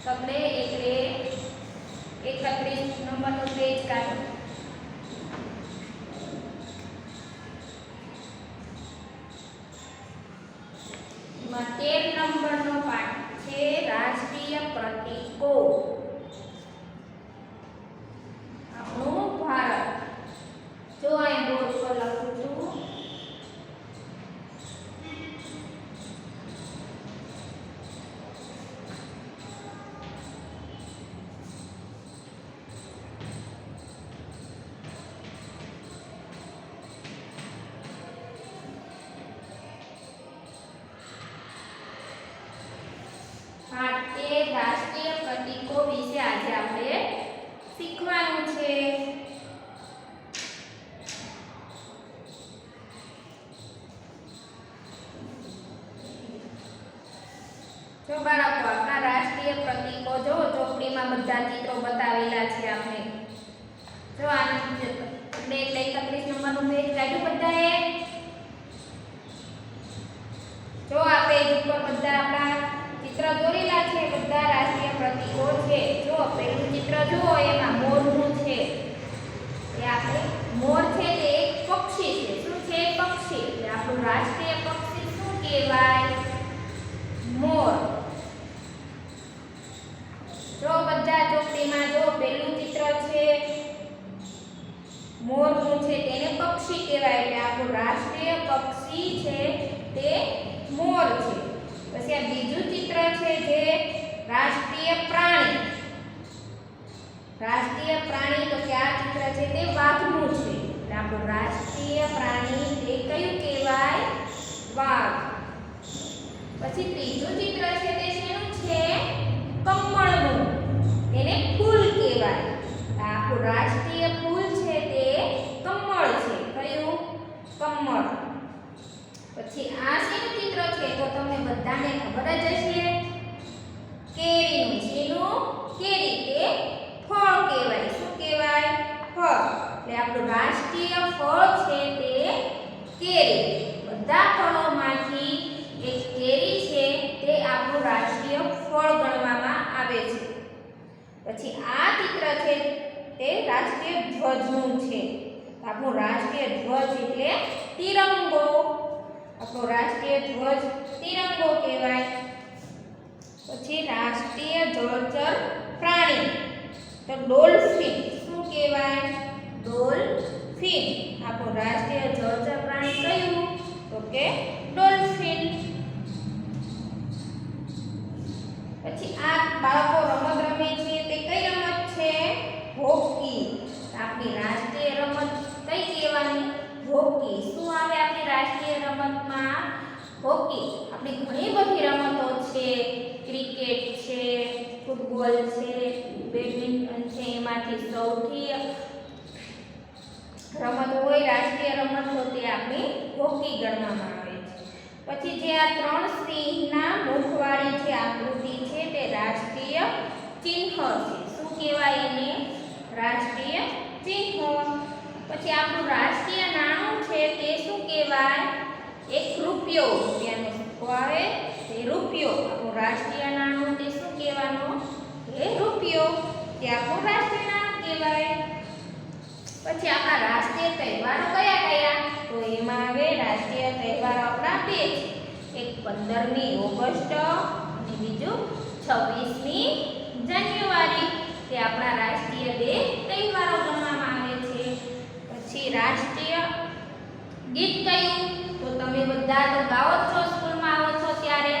તમને એકરે એકત્રીસ નંબરનો પેજ કાઢો એમાં તેર નંબરનો પાઠ છે રાષ્ટ્રીય પ્રતીકો આપણું ભારત જો અહીં બોર્ડ પર લખું છું પાઠ તેર રાષ્ટ્રીય પ્રતીકો વિશે આજે આપણે શીખવાનું છે જો બાળકો, આપણા રાષ્ટ્રીય પ્રતીકો, જો ચોપડીમાં બધા ચિત્રો બતાવેલા છે આપણે. જો આના આપણે એટલે એકત્રીસ નંબરનું પેજ કાઢ્યું બધાએ. જો આ પેજ ઉપર બધા આપણા ચિત્ર દોરેલા છે, બધા રાષ્ટ્રીય પ્રતીકો છે. જો પહેલું ચિત્ર જુઓ, એમાં મોરનું છે. એ આપણે, મોર છે તે એક પક્ષી છે. શું છે પક્ષી? આપણું રાષ્ટ્રીય પક્ષી શું કહેવાય મોર જો બધા ચોપડીમાં જો પહેલું ચિત્ર છે મોરનું છે તેને પક્ષી કહેવાય એટલે આપણું રાષ્ટ્રીય પક્ષી છે તે મોર છે પછી આ બીજું ચિત્ર છે જે રાષ્ટ્રીય પ્રાણી રાષ્ટ્રીય પ્રાણી તો કે આ ચિત્ર છે તે વાઘનું છે એટલે આપણું રાષ્ટ્રીય પ્રાણી તે કયું કહેવાય વાઘ પછી ત્રીજું ચિત્ર છે તે શેનું છે? કમળનું એને ફૂલ કહેવાય. આપણું રાષ્ટ્રીય ફૂલ છે તે કમળ છે. કયું? કમળ. પછી આ શેનું ચિત્ર છે તો તમને બધાને ખબર જ હશે. કેરીનું શેનું? કેરી તે ફળ કહેવાય. શું કહેવાય? ફળ. એટલે આપણું રાષ્ટ્રીય ફળ છે તે કેરી. બધા ફળોમાંથી એક કેરી છે તે આપણું રાષ્ટ્રીય ફળ ગણવામાં આવે છે પછી આ ચિત્ર છે તે રાષ્ટ્રીય ધ્વજનું છે આપણું રાષ્ટ્રીય ધ્વજ એટલે તિરંગો આપણો રાષ્ટ્રીય ધ્વજ તિરંગો કહેવાય પછી રાષ્ટ્રીય જળચર પ્રાણી તો ડોલ્ફિન શું કહેવાય ડોલ્ફિન આપણું રાષ્ટ્રીય જળચર પ્રાણી કયું તો કે ડોલ્ફિન પછી આ બાળકો રમત રમે છે, તે કઈ રમત છે? હોકી. આપણી રાષ્ટ્રીય રમત કઈ કહેવાની? હોકી. શું આવે આપણી રાષ્ટ્રીય રમતમાં? હોકી. આપણી ઘણી બધી રમતો છે. ક્રિકેટ છે, ફૂટબોલ છે, બેડમિન્ટન છે, એમાંથી સૌથી રમત હોય રાષ્ટ્રીય રમત તો તે આપણી હોકી છે પછી જે આ ત્રણ સિંહના મુખવાળી જે આકૃતિ છે તે રાષ્ટ્રીય ચિહ્ન છે. શું કહેવાય એને? રાષ્ટ્રીય ચિહ્ન. પછી આપણું રાષ્ટ્રીય નાણું છે તે શું કહેવાય? એક રૂપિયો રૂપિયાનો સિક્કો આવે? તે રૂપિયો. આપણું રાષ્ટ્રીય નાણું તે શું કહેવાનું? એ રૂપિયો. તે આપણું રાષ્ટ્રીય નાણું કહેવાય. પછી આપણા રાષ્ટ્રીય તહેવારો કયા કયા? તો એમાં આવે રાષ્ટ્રીય તહેવારો આપણા બે છે એક પંદરમી ઓગસ્ટ અને બીજું છવ્વીસમી જાન્યુઆરી તે આપણા રાષ્ટ્રીય બે તહેવારો ગણવામાં આવે છે. પછી રાષ્ટ્રીય ગીત કયું? તો તમે બધા તો ગાઓ છો, સ્કૂલમાં આવો છો ત્યારે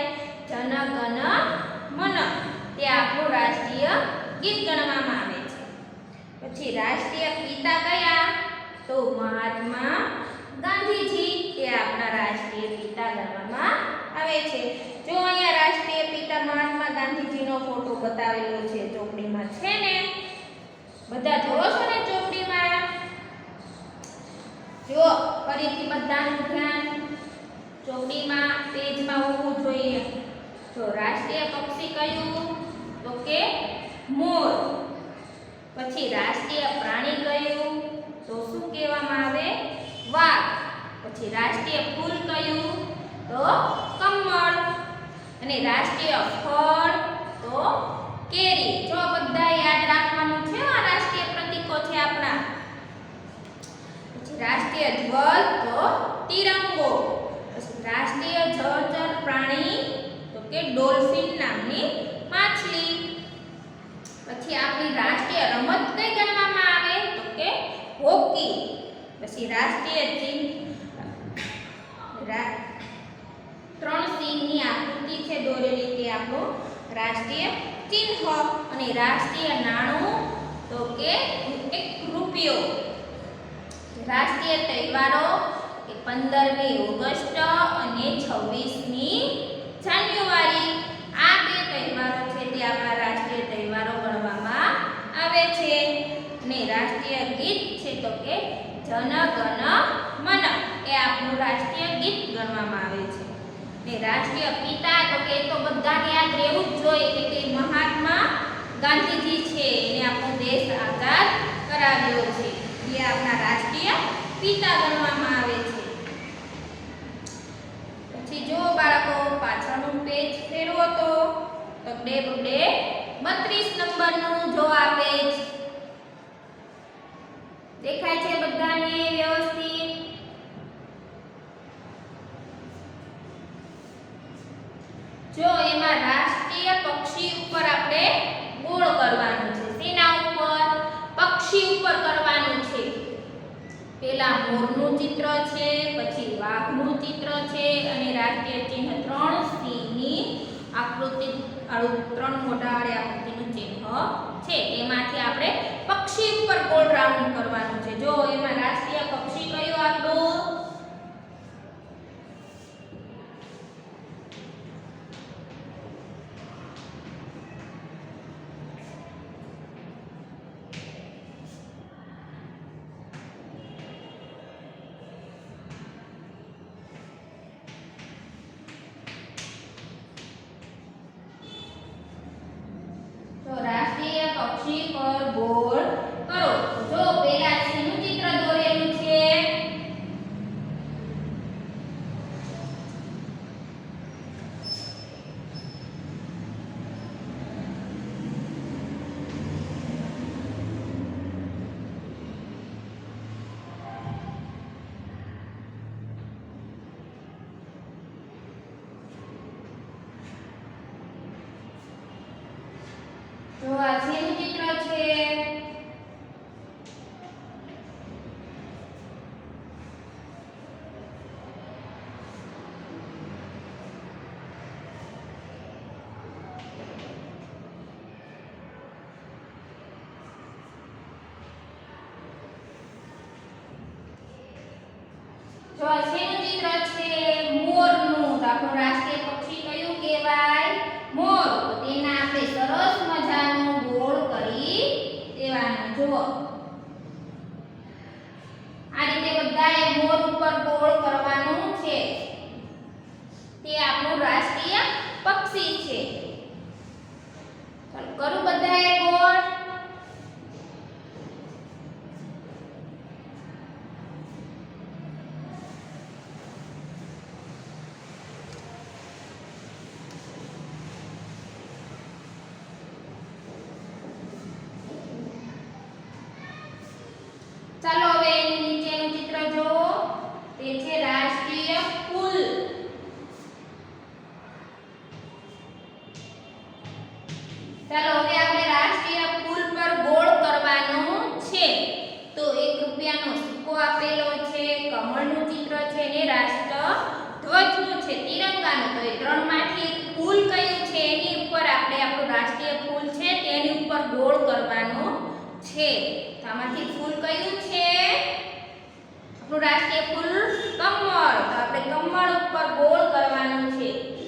જન ગણ મન તે આપણું રાષ્ટ્રીય ગીત ગણવામાં આવે છે. પછી રાષ્ટ્રીય પિતા કયા? તો મહાત્મા ગાંધીજી તે આપણા રાષ્ટ્રીય પિતા ગણવામાં આવે છે. જો અહીંયા રાષ્ટ્રીય પિતા મહાત્મા ગાંધીજીનો ફોટો બતાવેલો છે, ચોપડીમાં છે ને, બધા જોવો છો ને ચોપડીમાં? જો, ફરીથી બધાનું ધ્યાન ચોકડીમાં પેજમાં હોવું જોઈએ. જો રાષ્ટ્રીય પક્ષી કયું? તો કે મોર. પછી રાષ્ટ્રીય પ્રાણી કયું? તો શું કહેવામાં આવે? વાઘ. પછી રાષ્ટ્રીય ફૂલ કયું? તો કમળ. અને રાષ્ટ્રીય ફળ તો કેરી. જો બધા યાદ રાખવાનું છે, આ રાષ્ટ્રીય પ્રતીકો છે આપણા. પછી રાષ્ટ્રીય ધ્વજ તો તિરંગો. રાષ્ટ્રીય જળચર પ્રાણી તો કે ડોલ્ફિન નામની માછલી. પછી આપણી રાષ્ટ્રીય રમત કઈ ગણવામાં આવે? તો કે હોકી. પછી રાષ્ટ્રીય ચિહ્ન. ત્રણ સિંહની આકૃતિ છે, દોરેલી તે આપણું રાષ્ટ્રીય ચિહ્ન અને રાષ્ટ્રીય નાણું, તો કે એક રૂપિયો. રાષ્ટ્રીય તહેવારો કે પંદરમી ઓગસ્ટ અને છવ્વીસમી જાન્યુઆરી. આ બે તહેવારો છે તે આપણા રાષ્ટ્રીય તહેવારો ગણવામાં આવે છે. અને રાષ્ટ્રીય ગીત છે તો કે જન ગણ મન. એ આપણું રાષ્ટ્રીય ગીત ગણવામાં આવે છે. ને રાષ્ટ્રીય પિતા તો કે તો બધાને યાદ રહેવું જ જોઈએ કે મહાત્મા ગાંધીજી છે. એને આપણો દેશ આઝાદ કરાવ્યો છે. એ આપણા રાષ્ટ્રીય પિતા ગણવામાં આવે છે. પછી જો બાળકો પાછળનું પેજ ફેરવો તો તો બે બબડે બત્રીસ નંબરનું જો આ પેજ દેખાય છે બધાને વ્યવસ્થિત જો એમાં રાષ્ટ્રીય પક્ષી ઉપર આપણે ગોળ કરવાનું છે શેના ઉપર પક્ષી ઉપર કરવાનું છે પેલા મોરનું ચિત્ર છે, પછી વાઘનું ચિત્ર છે અને રાષ્ટ્રીય ચિહ્ન ત્રણ સિંહની આકૃતિ આડું ત્રણ મોટા વાળી આકૃતિનું ચિહ્ન છે. એમાંથી આપણે પક્ષી ઉપર ગોળ રાઉન્ડ કરવાનું છે. જો એમાં રાષ્ટ્રીય પક્ષી 볼 દેવાનું જુઓ આ રીતે બધાએ મોર ઉપર ગોળ કરવાનું છે તે આપણું રાષ્ટ્રીય પક્ષી છે ચાલો કરું બધાએ ગોળ ચાલો હવે એની નીચેનું ચિત્ર જુઓ તે છે રાષ્ટ્રીય ફૂલ ચાલો હવે આપણે રાષ્ટ્રીય ફૂલ પર ગોળ કરવાનું છે તો એક રૂપિયાનો સિક્કો આપેલો છે કમળનું ચિત્ર છે ને રાષ્ટ્ર ધ્વજનું છે તિરંગાનું. તો એ ત્રણમાંથી ફૂલ કયું છે, એની ઉપર આપણે આપણું રાષ્ટ્રીય ફૂલ છે, તેની ઉપર ગોળ કરવાનું છે. તો આમાંથી ફૂલ કયું છે? આપણું રાષ્ટ્રીય ફૂલ કમળ. તો આપણે કમળ ઉપર ગોળ કરવાનું છે.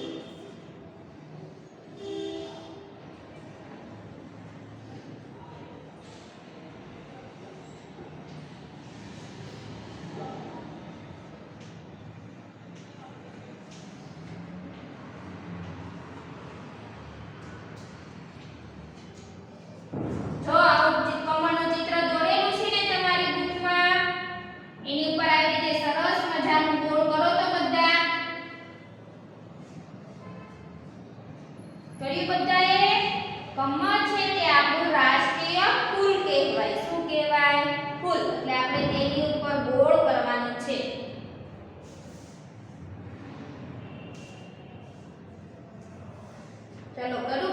Cái 都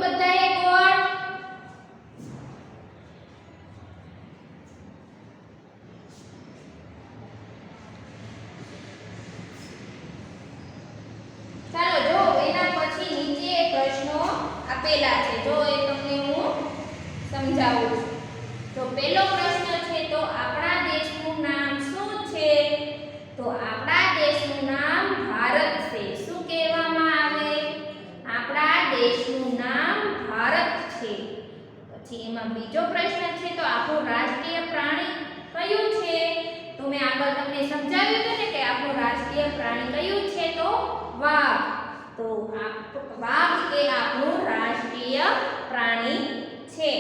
પછી બીજો પ્રશ્ન છે, તો આપણું રાષ્ટ્રીય પ્રાણી કયું છે? તો મેં આગળ તમને સમજાવ્યું હતું ને કે આપણું રાષ્ટ્રીય પ્રાણી કયું છે, તો વાઘ. તો વાઘ એ આપણું રાષ્ટ્રીય પ્રાણી છે.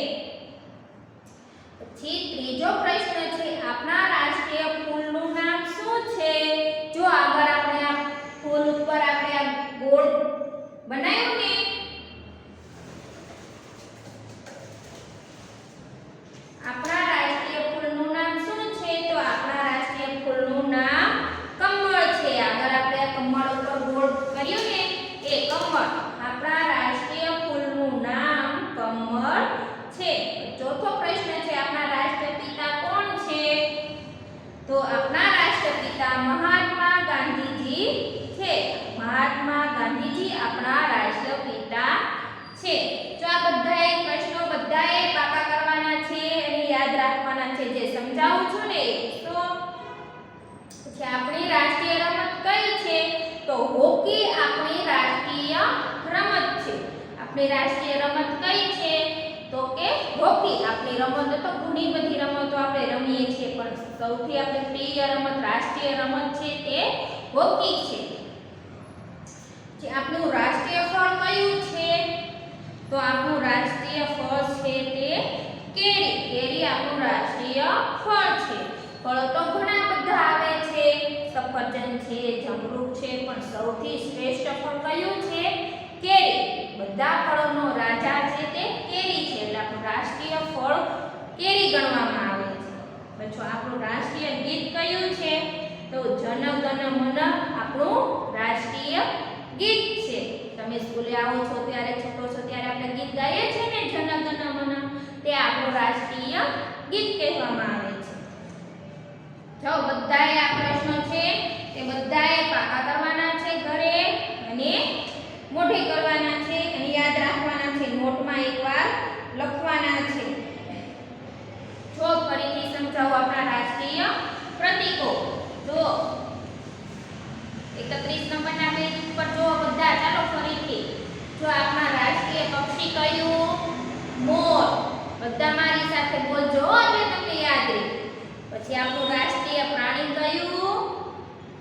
પછી ત્રીજો પ્રશ્ન છે, આપણા રાષ્ટ્રીય ફૂલનું નામ શું છે? જો આગળ આપણે આ ફૂલ ઉપર આપણે આ ગોળ બનાવ્યું ને આપણા રાષ્ટ્રીય ફૂલનું નામ શું છે તો આપણા રાષ્ટ્રીય ફૂલનું નામ કમળ છે આગળ આપણે આ કમળ ઉપર ગોળ કર્યું ને એ કમળ આપણા રાષ્ટ્રીય ફૂલનું નામ કમળ છે ચોથો પ્રશ્ન છે આપણા રાષ્ટ્રપિતા કોણ છે તો આપણા રાષ્ટ્રપિતા મહાત્મા ગાંધીજી છે મહાત્મા ગાંધીજી આપણા રાષ્ટ્રપિતા છે. જો આ બધાએ પ્રશ્નો બધાએ પાકા કરવાના છે અને યાદ રાખવાના છે જે સમજાવું છું ને, તો પછી આપણી રાષ્ટ્રીય રમત કઈ છે? તો હોકી આપણી રાષ્ટ્રીય રમત છે. આપણી રાષ્ટ્રીય રમત કઈ છે? તો કે હોકી આપણી રમત તો ઘણી બધી રમતો આપણે રમીએ છીએ, પણ સૌથી આપણે પ્રિય રમત, રાષ્ટ્રીય રમત છે તે હોકી છે. જે આપણું રાષ્ટ્રીય ફળ કયું છે તો આપણું રાષ્ટ્રીય ફળ છે તે કેરી. કેરી આપણું રાષ્ટ્રીય ફળ છે. ફળો તો ઘણા બધા આવે છે. સફરજન છે જમરૂખ છે, પણ સૌથી શ્રેષ્ઠ ફળ કયું છે? કેરી. બધા ફળોનો રાજા છે તે કેરી છે. એટલે આપણું રાષ્ટ્રીય ફળ કેરી ગણવામાં આવે છે. પછી આપણું રાષ્ટ્રીય ગીત કયું છે? તો જન ગણ મન આપણું રાષ્ટ્રીય ગીત સ્કૂલે આવો છો, ત્યારે છોકરો છો, ત્યારે આપણે ગીત ગાઈએ છીએ ને જન ગણ મન. તે આપણું રાષ્ટ્રીય ગીત કહેવામાં આવે છે. જો બધાએ આ પ્રશ્ન છે, તે બધાએ પાકા કરવાના છે ઘરે અને મોઢે કરવાના છે, અને યાદ રાખવાના છે, નોટમાં એકવાર લખવાના છે. જો ફરીથી સમજાવું આપણા રાષ્ટ્રીય પ્રતીકો, જો 31 નંબરના પેજ ઉપર જો બધા ચાલો ફરીથી જો આપણા રાષ્ટ્રીય પક્ષી કયું મોર બધા મારી સાથે બોલજો એટલે તમને યાદ રહે. પછી આપણું રાષ્ટ્રીય પ્રાણી કયું?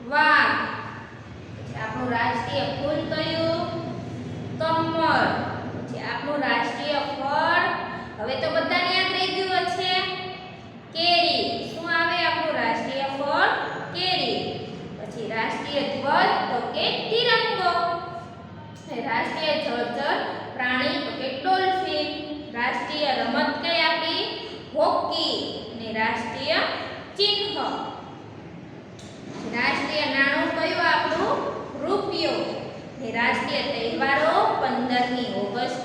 વાઘ. પછી આપણું રાષ્ટ્રીય ફૂલ કયું? કમળ. પછી આપણું રાષ્ટ્રીય ફળ. હવે તો બધાને યાદ રહી ગયું છે કેરી શું આવે આપણું રાષ્ટ્રીય ફળ કેરી પછી રાષ્ટ્રીય ધ્વજ તો કે તિરંગો અને રાષ્ટ્રીય જળચર પ્રાણી તો કે ડોલ્ફિન રાષ્ટ્રીય રમત કઈ આપણી હોકી અને રાષ્ટ્રીય ચિહ્ન રાષ્ટ્રીય નાણું કયું આપણું રૂપિયો ને રાષ્ટ્રીય તહેવારો પંદરમી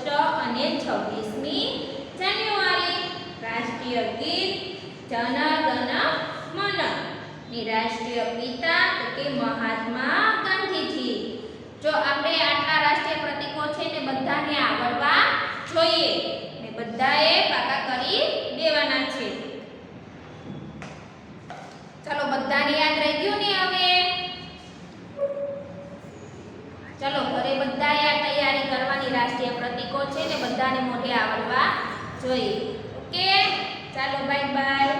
ઓગસ્ટ અને છવ્વીસમી જાન્યુઆરી રાષ્ટ્રીય ગીત જન મન. ને રાષ્ટ્રીય પિતા તો કે મહાત્મા ગાંધીજી. જો આપણે આટલા રાષ્ટ્રીય પ્રતીકો છે તે બધાને આવડવા જોઈએ, ને બધાએ પાકા કરી દેવાના છે. ચાલો બધાને યાદ રહી ગયું ને હવે? ચલો, ઘરે બધાએ આ તૈયારી કરવાની રાષ્ટ્રીય પ્રતિકો છે ને બધાને મોઢે આવડવા જોઈએ. ઓકે? ચાલો બાય બાય